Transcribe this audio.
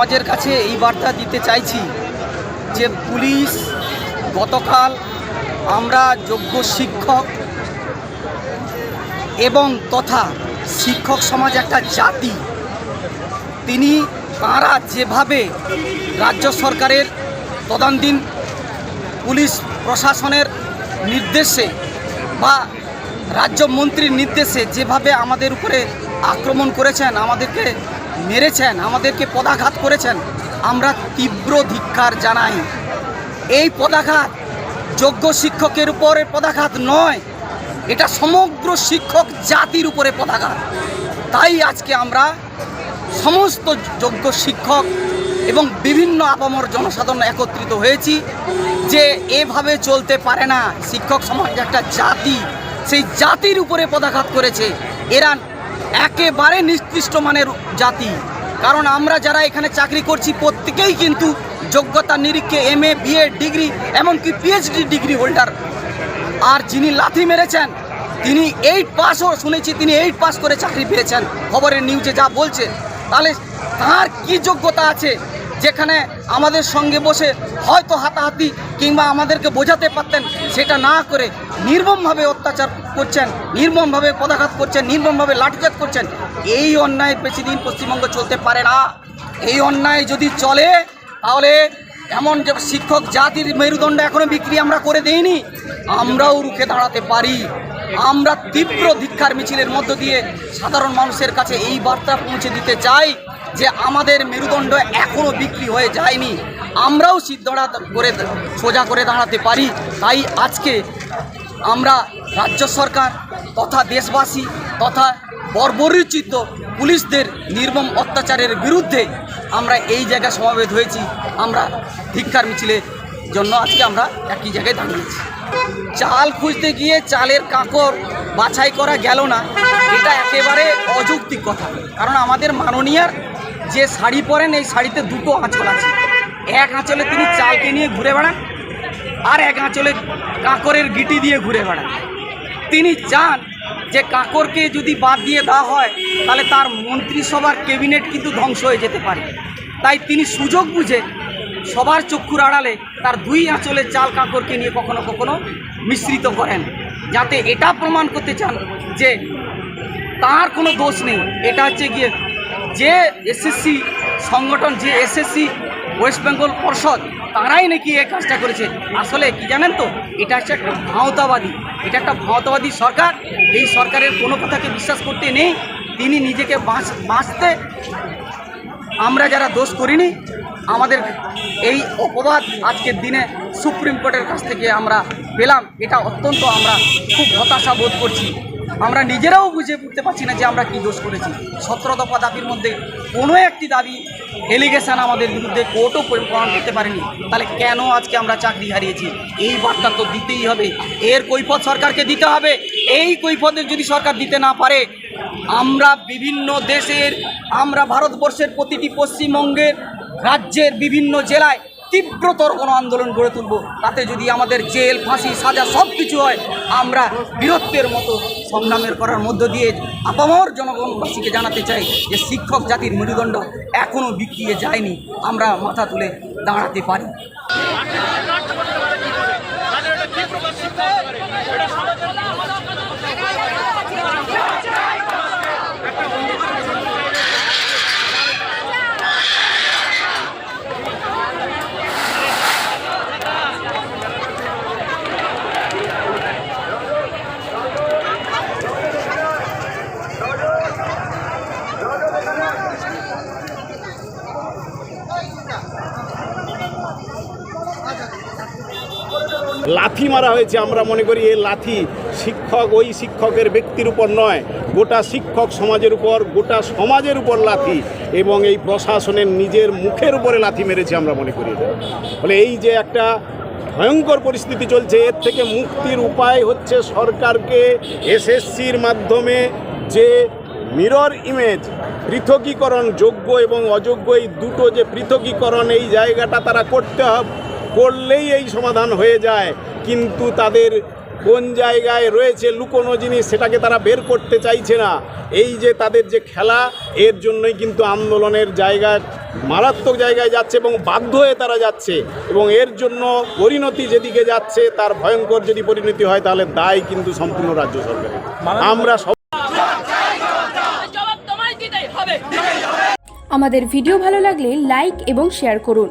সমাজের কাছে এই বার্তা দিতে চাইছি যে পুলিশ, গতকাল আমরা যোগ্য শিক্ষক এবং তথা শিক্ষক সমাজ একটা জাতি, তিনি তাঁরা যেভাবে রাজ্য সরকারের তদানীন পুলিশ প্রশাসনের নির্দেশে বা রাজ্য মন্ত্রীর নির্দেশে যেভাবে আমাদের উপরে আক্রমণ করেছেন, আমাদেরকে মেরেছেন, আমাদেরকে পদাঘাত করেছেন, আমরা তীব্র ধিক্কার জানাই। এই পদাঘাত যোগ্য শিক্ষকের উপরে পদাঘাত নয়, এটা সমগ্র শিক্ষক জাতির উপরে পদাঘাত। তাই আজকে আমরা সমস্ত যোগ্য শিক্ষক এবং বিভিন্ন আপামর জনসাধারণ একত্রিত হয়েছি যে এভাবে চলতে পারে না। শিক্ষক সমাজ একটা জাতি, সেই জাতির উপরে পদাঘাত করেছে। এরা একেবারে নির্দিষ্ট মানের জাতি। কারণ আমরা যারা এখানে চাকরি করছি, প্রত্যেকেই কিন্তু যোগ্যতা নিরীক্ষে এম এ বিএ ডিগ্রি এমনকি পিএইচডি ডিগ্রি হোল্ডার আর যিনি লাথি মেরেছেন, তিনি এইট পাসও শুনেছি, তিনি এইট পাস করে চাকরি পেয়েছেন। খবরের নিউজে যা বলছে, তাহলে তার কি যোগ্যতা আছে? যেখানে আমাদের সঙ্গে বসে হয়তো হাতাহাতি কিংবা আমাদেরকে বোঝাতে পারতেন, সেটা না করে নির্মমভাবে অত্যাচার করছেন, নির্মমভাবে পদাঘাত করছেন, নির্মমভাবে লাঠিচার্জ করছেন, এই অন্যায় বেশি দিন পশ্চিমবঙ্গ চলতে পারে না। এই অন্যায় যদি চলে, তাহলে এমন যে শিক্ষক জাতির মেরুদণ্ড এখনও বিক্রি আমরা করে দেইনি, আমরাও রুখে দাঁড়াতে পারি। আমরা তীব্র ধিক্ষার মিছিলের মধ্য দিয়ে সাধারণ মানুষের কাছে এই বার্তা পৌঁছে দিতে চাই। যে আমাদের মেরুদণ্ড এখনও বিক্রি হয়ে যায়নি। আমরাও সিদ্ধড়া করে সোজা করে দাঁড়াতে পারি। তাই আজকে আমরা রাজ্য সরকার তথা দেশবাসী তথা বর্বরচিত পুলিশদের নির্মম অত্যাচারের বিরুদ্ধে আমরা এই জায়গায় সমাবেত হয়েছি। আমরা ধিক্ষার মিছিলের জন্য আজকে আমরা একই জায়গায় দাঁড়িয়েছি চাল খুঁজতে গিয়ে চালের কাঁকর বাছাই করা গেল না। এটা একেবারে অযৌক্তিক কথা। কারণ আমাদের মাননীয়ার যে শাড়ি পরেন, এই শাড়িতে দুটো আঁচল আছে। এক আঁচলে তিনি চালকে নিয়ে ঘুরে বেড়ান, আর এক আঁচলে কাঁকরের গিটি দিয়ে ঘুরে বেড়ান। তিনি চান যে কাঁকরকে যদি বাদ দিয়ে দেওয়া হয়, তাহলে তার মন্ত্রিসভার ক্যাবিনেট কিন্তু ধ্বংস হয়ে যেতে পারে। তাই তিনি সুযোগ বুঝে সবার চক্ষুর আড়ালে তার দুই আঁচলের চাল কাঁকরকে নিয়ে কখনো কখনো মিশ্রিত করেন, যাতে এটা প্রমাণ করতে চান যে তার কোনো দোষ নেই। এটা হচ্ছে গিয়ে যে এসএসসি সংগঠন, যে এসএসসি ওয়েস্ট বেঙ্গল পর্ষদ, তারাই নাকি এই কাজটা করেছে। আসলে কি জানেন তো, এটা হচ্ছে একটা ভাওতাবাদী। এটা একটা ভাওতাবাদী সরকার। এই সরকারের কোনো কথাকে বিশ্বাস করতে নেই। তিনি নিজেকে বাঁচ, বাঁচতে আমরা যারা দোষ করিনি, আমাদের এই অপবাদ আজকের দিনে সুপ্রিম কোর্টের কাছ থেকে আমরা পেলাম। এটা অত্যন্ত আমরা খুব হতাশা বোধ করছি। আমরা নিজেরাও বুঝে উঠতে পারছি না যে আমরা কি দোষ করেছি। সতেরো দফা দাবির মধ্যে কোনো একটি দাবি এলিগেশন আমাদের বিরুদ্ধে কোর্টও প্রমাণ করতে পারেনি। তাহলে কেন আজকে আমরা চাকরি হারিয়েছি? এই বার্তা তো দিতেই হবে। এর কৈফত সরকারকে দিতে হবে। এই কৈফতে যদি সরকার দিতে না পারে, আমরা বিভিন্ন দেশের, আমরা ভারতবর্ষের প্রতিটি পশ্চিমবঙ্গের রাজ্যের বিভিন্ন জেলায় তীব্রতর কোনো আন্দোলন গড়ে তুলব তাতে যদি আমাদের জেল ফাঁসি সাজা সব কিছু হয় আমরা বীরত্বের মতো সংগ্রামের করার মধ্য দিয়ে আপামর জনগণবাসীকে জানাতে চাই যে শিক্ষক জাতির মেরুদণ্ড এখনও বিক্রিয়ে যায়নি আমরা মাথা তুলে দাঁড়াতে পারি লাথি মারা হয়েছে, আমরা মনে করি এই লাথি শিক্ষক, ওই শিক্ষকের ব্যক্তির উপর নয়, গোটা শিক্ষক সমাজের উপর, গোটা সমাজের উপর লাথি এবং এই প্রশাসনের নিজের মুখের উপরে লাথি মেরেছে আমরা মনে করি। ফলে এই যে একটা ভয়ঙ্কর পরিস্থিতি চলছে, এর থেকে মুক্তির উপায় হচ্ছে সরকারকে এসএসসির মাধ্যমে যে মিরর ইমেজ, পৃথকীকরণ যোগ্য এবং অযোগ্য, এই দুটো যে পৃথকীকরণ, এই জায়গাটা তারা করতে হবে করলেই এই সমাধান হয়ে যায়। কিন্তু তাদের কোন জায়গায় রয়েছে লুকোনো জিনিস সেটাকে তারা বের করতে চাইছে না। এই যে তাদের যে খেলা এর জন্যই কিন্তু আন্দোলনের জায়গা মারাত্মক জায়গায় যাচ্ছে এবং বাধ্য হয়ে তারা যাচ্ছে। এবং এর জন্য পরিণতি যেদিকে যাচ্ছে তার ভয়ঙ্কর যদি পরিণতি হয় তাহলে দায় কিন্তু সম্পূর্ণ রাজ্য সরকারের। আমরা সব আমাদের ভিডিও ভালো লাগলে লাইক এবং শেয়ার করুন।